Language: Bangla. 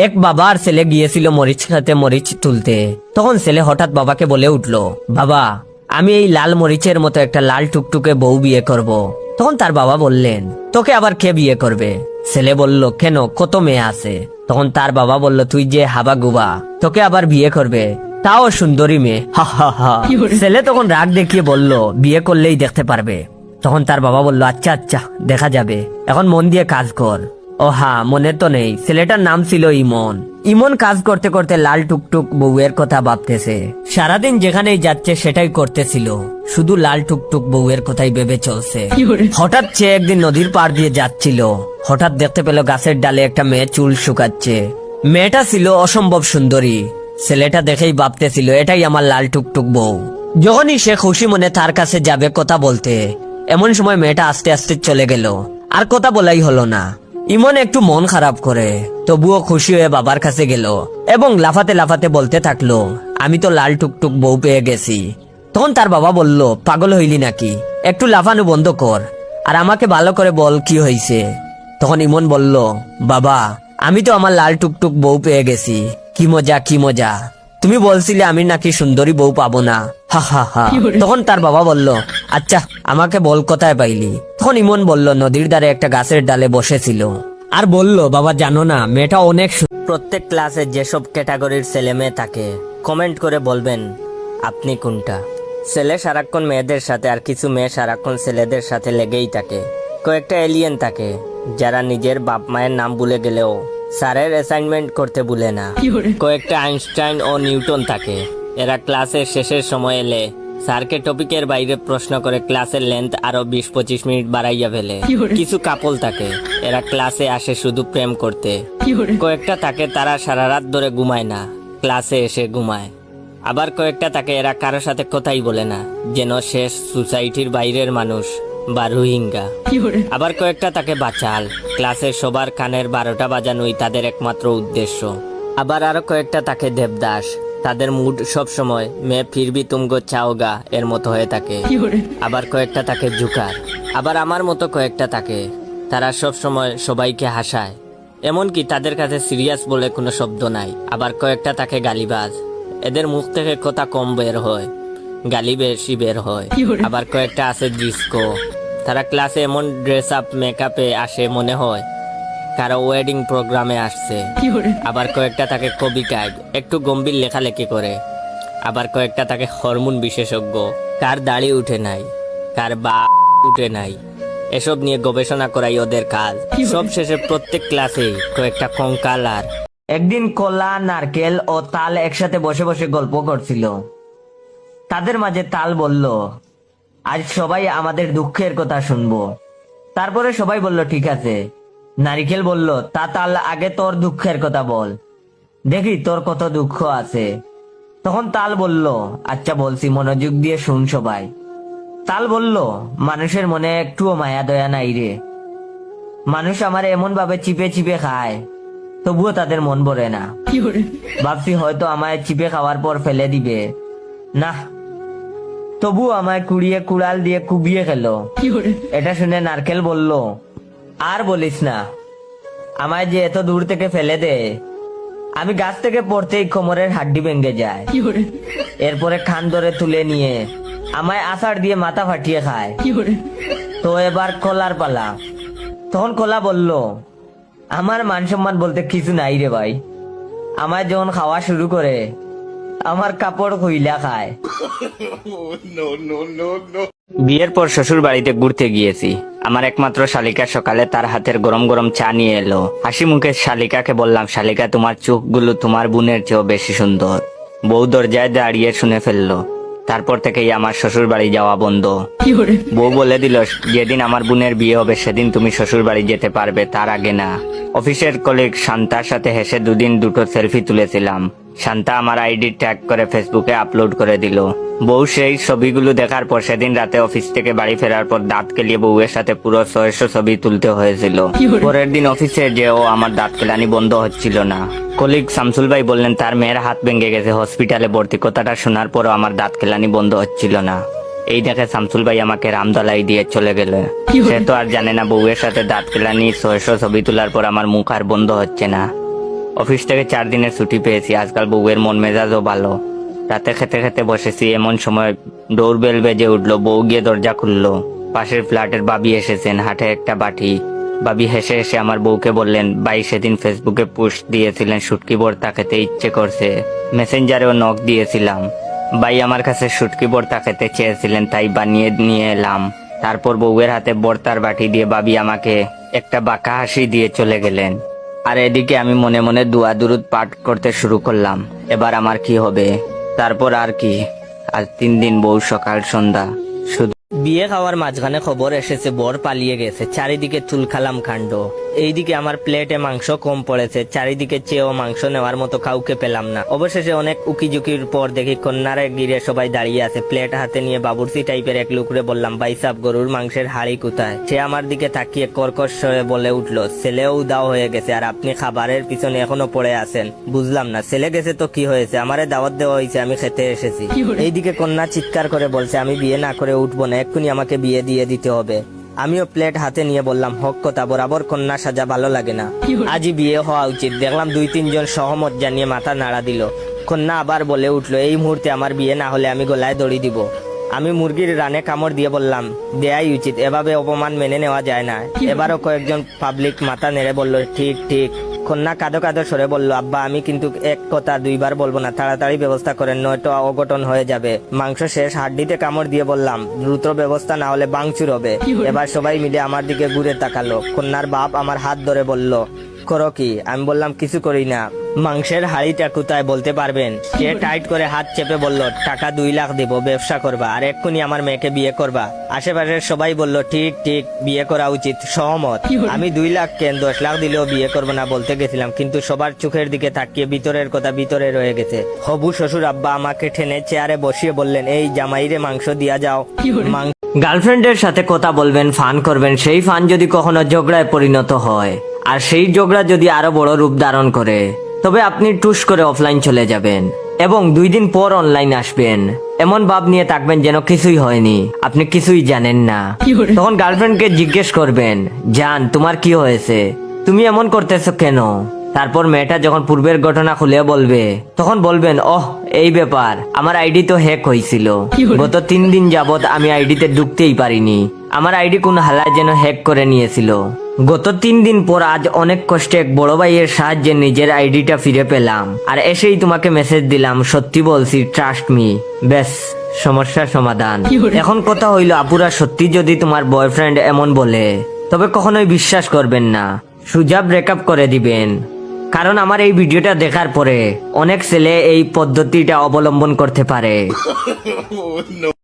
এক বাবা আর ছেলে গিয়েছিল মরিচ খাতে মরিচ তুলতে। তখন ছেলে হঠাৎ বাবাকে বলে উঠল, বাবা, আমি এই লাল মরিচের মতো একটা লাল টুকটুকে বউ বিয়ে করব। তখন তার বাবা বললেন, তোকে আবার কে বিয়ে করবে? ছেলে বলল, কেন, কত মেয়ে আছে? তখন তার বাবা বলল, তুই যে হাবা গুবা, তোকে আবার বিয়ে করবে। তাও সুন্দরী মেয়ে। হা। ছেলে তখন রাগ দেখিয়ে বলল, বিয়ে করলেই দেখতে পারবে। তখন তার বাবা বলল আচ্ছা আচ্ছা দেখা যাবে। এখন মন দিয়ে কাজ কর। ও হ্যাঁ মনে তো নেই। ছেলেটার নাম ছিল ইমন। ইমন কাজ করতে করতে লাল টুকটুক বউয়ের কথা ভাবতেছে। সারাদিন যেখানেই যাচ্ছে সেটাই করতেছিল। শুধু লাল টুকটুক বউয়ের কথাই ভেবে চলছে। হঠাৎ সে একদিন নদীর পাড় দিয়ে যাচ্ছিল। হঠাৎ দেখতে পেল গাছের ডালে একটা মেয়ে চুল শুকাচ্ছে। মেয়েটা ছিল অসম্ভব সুন্দরী। ছেলেটা দেখেই ভাবতেছিল এটাই আমার লাল টুকটুক বউ। যখনই সে খুশি মনে তার কাছে যাবে কথা বলতে এমন সময় মেয়েটা আস্তে আস্তে চলে গেল। আর কথা বলাই হলো না। ইমন একটু মন খারাপ করে। তবুও খুশি হয়ে বাবার কাছে গেল এবং লাফাতে লাফাতে বলতে থাকল আমি তো লাল টুকটুক বউ পেয়ে গেছি। তখন তার বাবা বলল পাগল হইলি নাকি? একটু লাফানো বন্ধ কর। আর আমাকে ভালো করে বল কি হয়েছে তখন ইমন বলল বাবা আমি তো আমার লাল টুকটুক বউ পেয়ে গেছি। কি মজা কি মজা। তুমি বলছিলে আমি নাকি সুন্দরী বউ পাবো না। হা হা হা। তখন তার বাবা বলল আচ্ছা আমাকে বল কোথায় পাইলি? তখন ইমন বলল নদীর ধারে একটা গাছের ডালে বসেছিল। আর বলল বাবা জানো না মেয়েটা অনেক প্রত্যেক ক্লাসে যেসব ক্যাটাগরির ছেলে মেয়ে থাকে কমেন্ট করে বলবেন আপনি কোনটা? ছেলে সারাক্ষণ মেয়েদের সাথে আর কিছু মেয়ে সারাক্ষণ ছেলেদের সাথে লেগেই থাকে। কয়েকটা এলিয়েন থাকে যারা নিজের বাপ মায়ের নাম ভুলে গেলেও স্যারের অ্যাসাইনমেন্ট করতে ভুলে না। কয়েকটা আইনস্টাইন ও নিউটন থাকে এরা ক্লাসের শেষের সময় এলে স্যারকে টপিকের বাইরে প্রশ্ন করে ক্লাসের লেন্থ আরও বিশ পঁচিশ মিনিট বাড়াইয়া ফেলে। কিছু কাপল থাকে এরা ক্লাসে আসে শুধু প্রেম করতে। কয়েকটা থাকে তারা সারা রাত ধরে ঘুমায় না ক্লাসে এসে ঘুমায়। আবার কয়েকটা থাকে এরা কারোর সাথে কথাই বলে না যেন শেষ সোসাইটির বাইরের মানুষ বা রোহিঙ্গা। আবার কয়েকটা তাকে বাচাল। ক্লাসের সবার কানের বারোটা বাজানোই তাদের একমাত্র উদ্দেশ্য। আবার আরও কয়েকটা তাকে দেবদাস। তাদের মুড সব সময় মে ফিরবি তুমগো চাওগা এর মতো হয়ে থাকে। আবার কয়েকটা তাকে জুকার। আবার আমার মতো কয়েকটা থাকে। তারা সব সময় সবাইকে হাসায়। এমনকি তাদের কাছে সিরিয়াস বলে কোনো শব্দ নাই। আবার কয়েকটা থাকে গালিবাজ। এদের মুখ থেকে কথা কম বের হয়। গালি বেশি বের হয়। আবার কয়েকটা আছে ডিস্কো। তারা ক্লাসে এমন ড্রেস আপ মেকআপে আসে মনে হয়। কারও ওয়েডিং প্রোগ্রামে আসছে। আবার কয়েকটা তাকে কবি টাইপ একটু গম্ভীর লেখালেখি করে। আবার কয়েকটা তাকে হরমোন বিশেষজ্ঞ। কার দাড়ি উঠে নাই কার বা উঠে নাই এসব নিয়ে গবেষণা করাই ওদের কাজ। সব শেষে প্রত্যেক ক্লাসেই কয়েকটা কঙ্কাল আর একদিন কলা নারকেল ও তাল একসাথে বসে বসে গল্প করছিল। তাদের মাঝে তাল বলল আজ সবাই আমাদের দুঃখের কথা শুনব। তারপরে সবাই বলল ঠিক আছে। নারিকেল বলল তা তাল আগে তোর দুঃখের কথা বল। দেখি তোর কত দুঃখ আছে। তখন তাল বলল আচ্ছা বলছি মনোযোগ দিয়ে শুন সবাই। তাল বলল মানুষের মনে একটুও মায়া দয়া নাই রে। মানুষ আমার এমন ভাবে চিপে চিপে খায় তবুও তাদের মন ভরে না। ভাবছি হয়তো আমায় চিপে খাওয়ার পর ফেলে দিবে। না তবু আমায় কুড়িয়ে কুড়াল দিয়ে কুবিয়ে খেলো। এটা শুনে নারকেল বলল আর বলিস না। আমায় যে এত দূর থেকে ফেলে দে আমি গাছ থেকে পড়তেই কোমরের হাড্ডি ভেঙে যায়। এরপরে খান ধরে তুলে নিয়ে আমায় আষাঢ় দিয়ে মাথা ফাটিয়ে খায়। তো এবার কলার পালা। তখন কলা বলল আমার মান সম্মান বলতে কিছু নাই রে ভাই। আমায় যখন খাওয়া শুরু করে আমার কাপড় কইলা খায়। বিয়ের পর শ্বশুর বাড়িতে ঘুরতে গিয়েছি। আমার একমাত্র শালিকা সকালে তার হাতের গরম গরম চা নিয়ে এলো। হাসি মুখে শালিকাকে বললাম শালিকা তোমার চোখগুলো তোমার বোনের চেয়েও বেশি সুন্দর। বউ দরজায় দাঁড়িয়ে শুনে ফেলল। তারপর থেকেই আমার শ্বশুর বাড়ি যাওয়া বন্ধ। বউ বলে দিল যেদিন আমার বোনের বিয়ে হবে সেদিন তুমি শ্বশুর বাড়ি যেতে পারবে তার আগে না। অফিসের কলিগ শান্তার সাথে হেসে দুদিন দুটো সেলফি তুলেছিলাম। শান্তা আমার আইডি ট্যাগ করে ফেসবুকে আপলোড করে দিল। বউ সেই ছবিগুলো দেখার পর সেদিন রাতে অফিস থেকে বাড়ি ফেরার পর দাঁত কেলিয়ে বউয়ের সাথে পুরো ছয়শো ছবি তুলতে হয়েছিল। পরের দিন অফিসে যে ও আমার দাঁত কেলানি বন্ধ হচ্ছিল না। কলিগ শামসুল ভাই বললেন তার মেয়ের হাত ভেঙে গেছে হসপিটালে ভর্তি। কথাটা শোনার পরও আমার দাঁত কেলানি বন্ধ হচ্ছিল না। এই দেখে শামসুল ভাই আমাকে রামদলাই দিয়ে চলে গেল। সে তো আর জানে না বউয়ের সাথে দাঁত কেলানি ছয়শো ছবি তোলার পর আমার মুখ আর বন্ধ হচ্ছে না। অফিস থেকে চার দিনের ছুটি পেয়েছি। আজকাল বউয়ের মন মেজাজও ভালো। রাতে খেতে খেতে বসেছি, এমন সময় ডোর বেল বেজে উঠল, বউ গিয়ে দরজা খুললো। পাশের ফ্ল্যাটের বাবি এসেছেন, হাটে একটা বাটি। বাবি হেসে হেসে আমার বউকে বললেন বাই সেদিন ফেসবুকে পোস্ট দিয়েছিলেন, শুটকি ভর্তা খেতে ইচ্ছে করছে। মেসেঞ্জারেও নখ দিয়েছিলাম। বাই আমার কাছে শুটকি ভর্তা খেতে চেয়েছিলেন, তাই বানিয়ে নিয়ে এলাম। তারপর বউয়ের হাতে বর্তার বাটি দিয়ে বাবি আমাকে একটা বাঁকা হাসি দিয়ে চলে গেলেন। আর এদিকে আমি মনে মনে দুয়া দুরুদ পাঠ করতে শুরু করলাম। এবার আমার কি হবে? তারপর আর কি? আর তিন দিন বউ সকাল সন্ধ্যা। শুধু বিয়ে খাওয়ার মাঝখানে খবর এসেছে বর পালিয়ে গেছে। চারিদিকে তুলখালাম কাণ্ড এইদিকে আমার প্লেটে মাংস কম পড়েছে চারিদিকে চেয়েও মাংস নেওয়ার মতো কাউকে পেলাম না। অবশেষে অনেক উকিঝুঁকির পর দেখি কন্যারে গিরে সবাই দাঁড়িয়ে আছে। প্লেট হাতে নিয়ে বাবুর্চি টাইপের এক লুকরে বললাম বাইসাব গরুর মাংসের হাড়ি কোথায়? সে আমার দিকে তাকিয়ে কর্কশ হয়ে বলে উঠল ছেলেও দাও হয়ে গেছে আর আপনি খাবারের পিছনে এখনও পড়ে আছেন। বুঝলাম না ছেলে গেছে তো কি হয়েছে? আমারে দাওয়াত দেওয়া হয়েছে আমি খেতে এসেছি। এইদিকে কন্যা চিৎকার করে বলছে আমি বিয়ে না করে উঠবো না এক্ষুনি আমাকে বিয়ে দিয়ে দিতে হবে। আমিও প্লেট হাতে নিয়ে বললাম হক কথা বরাবর কন্যা সাজা ভালো লাগে না। আজই বিয়ে হওয়া উচিত। দেখলাম দুই তিনজন সহমত জানিয়ে মাথা নাড়া দিল। কন্যা আবার বলে উঠল এই মুহূর্তে আমার বিয়ে না হলে আমি গলায় দড়ি দিব। আমি মুরগির রানে কামড় দিয়ে বললাম দেয়াই উচিত এভাবে অপমান মেনে নেওয়া যায় না। এবারও কয়েকজন পাবলিক মাথা নেড়ে বলল ঠিক ঠিক। কন্যা কাঁদো কাঁদো সরে বলল আব্বা আমি কিন্তু এক কথা দুইবার বলব না তাড়াতাড়ি ব্যবস্থা করেন নয়তো অঘটন হয়ে যাবে। মাংস শেষ হাড্ডিতে কামড় দিয়ে বললাম দ্রুত ব্যবস্থা না হলে বাংচুর হবে। এবার সবাই মিলে আমার দিকে ঘুরে তাকালো। কন্যার বাপ আমার হাত ধরে বলল করো কি? আমি বললাম কিছু করি না। মাংসের হাড়িটা কোথায় বলতে পারবেন? সে টাইট করে হাত চেপে বলল টাকা দুই লাখ দিব ব্যবসা করবা আর এক্ষুনি আমার মেয়েকে বিয়ে করবা। আশেপাশের সবাই বলল ঠিক ঠিক বিয়ে করা উচিত সহমত। আমি দুই লাখ কেন দশ লাখ দিলেও বিয়ে করব না বলতে গেছিলাম কিন্তু সবার চোখের দিকে তাকিয়ে ভিতরের কথা ভিতরে রয়ে গেছে। হবু শ্বশুর আব্বা আমাকে ঠেনে চেয়ারে বসিয়ে বললেন এই জামাইরে মাংস দিয়া যাও। মাংস গার্লফ্রেন্ডের সাথে কথা বলবেন ফান করবেন সেই ফান যদি কখনো ঝগড়ায় পরিণত হয়। আর সেই ঝগড়া যদি আরও বড় রূপ ধারণ করে তবে আপনি টুস করে অফলাইন চলে যাবেন এবং দুই দিন পর অনলাইন আসবেন। এমন ভাব নিয়ে থাকবেন যেন কিছুই হয়নি। আপনি কিছুই জানেন না। তখন গার্লফ্রেন্ডকে জিজ্ঞেস করবেন জান তোমার কি হয়েছে? তুমি এমন করতেছো কেন? তারপর মেয়েটা যখন পূর্বের ঘটনা খুলে বলবে তখন বলবেন ওহ এই ব্যাপার। আমার আইডি তো হ্যাক হয়েছিল। গত তিন দিন যাবত আমি আইডিতে ঢুকতেই পারিনি। আমার আইডি কোন হালায় যেন হ্যাক করে নিয়েছিল। গত তিন দিন পর আজ অনেক কষ্টে এক বড় ভাইয়ের সাহায্যে নিজের আইডিটা ফিরে পেলাম। আর এসেই তোমাকে মেসেজ দিলাম সত্যি বলছি ট্রাস্ট মি ব্যাস সমস্যার সমাধান। এখন কথা হইল আপুরা সত্যি যদি তোমার বয়ফ্রেন্ড এমন বলে তবে কখনোই বিশ্বাস করবেন না। সুজা ব্রেকআপ করে দিবেন। কারণ আমার এই ভিডিওটা দেখার পরে অনেক ছেলে এই পদ্ধতিটা অবলম্বন করতে পারে।